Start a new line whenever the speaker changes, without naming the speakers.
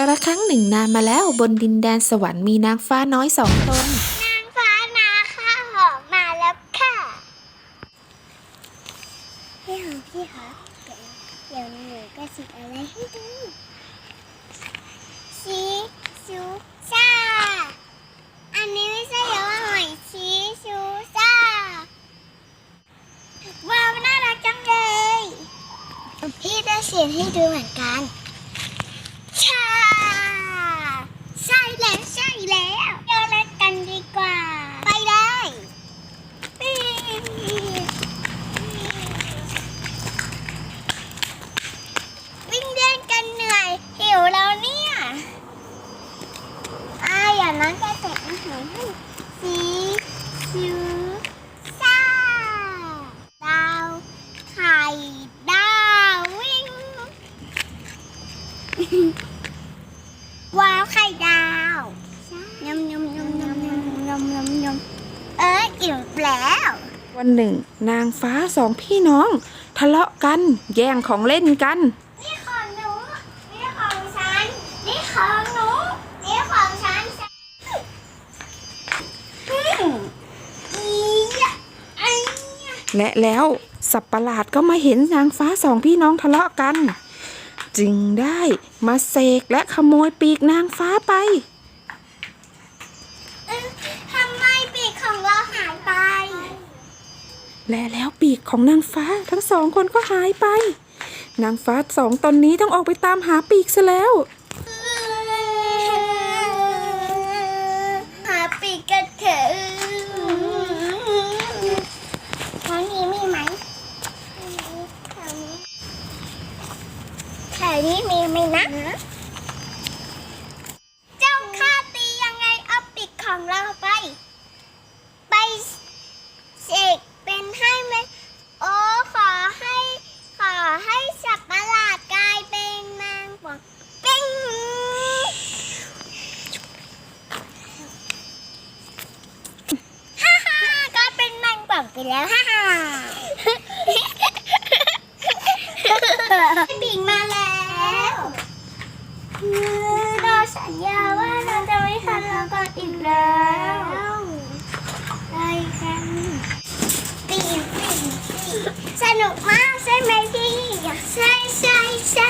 กระครั้งหนึ่งนานมาแล้วบนดินแดนสวรรค์มีนางฟ้าน้อยสองตน
นางฟ้านาข้าหอมมาแล้วค่ะ พี่หอมพี่คะเดี๋ยวเดี๋ยวหนูกระสิบอะไรให้ดูชีชูซาอันนี้ไม่ใช่เดี๋ยวว่าหอยชีชูซาว้าวน่ารักจังเลย พี่ได้เขียนให้ดูเหมือนกันชาใช่แล้วใช่แล้วเดี๋ยวเล่นกันดีกว่า ไปเลยวิ่งเล่นกันเหนื่อย หิวแล้วเนี่ย อ่าอย่างนั้นก็เสร็จอาหารให้สีชิวซ่าดาวไข่ดาววิ่งว้าวไข่ดาวยำยำยำยำยำยำยำยำเอ้ยอิ่มแล้ว
วันหนึ่ง นางฟ้าสองพี่น้อง ทะเลาะกันแย่งของเล่นกัน
นี่ของหนู นี่ของฉัน นี่ของหนู นี่ของฉันอืมอียะไอ้ยะ
และแล้วสับประหลาดก็มาเห็นนางฟ้าสองพี่น้องทะเลาะกัน จึงได้มาเสกและขโมยปีกนางฟ้าไป
เอ้ยทำไมปีกของเราหายไป
และแล้วปีกของนางฟ้าทั้งสองคนก็หายไป นางฟ้าสองตนนี้ต้องออกไปตามหาปีกซะแล้ว
หาปีกกันเถอะแถวนี้มีไหมแถวนี้ แถวนี้มีไหมนะ เจ้าข้าตียังไงเอาปีกของเราไป ไปเสกเป็นให้ไหมโอ้ขอให้ขอให้สัตว์ประหลาดกลายเป็นนางปองปิ้งฮ่าฮ่าก็เป็นนางป่องไปแล้วฮ่าฮ่า ปิงมาแล้วเรา สัญญาว่าเราจะไม่ทะเลาะกันอีกแล้วไปกันปิงปิงปิงสนุกมากใช่ไหมพี่ ใช่ใช่ใช่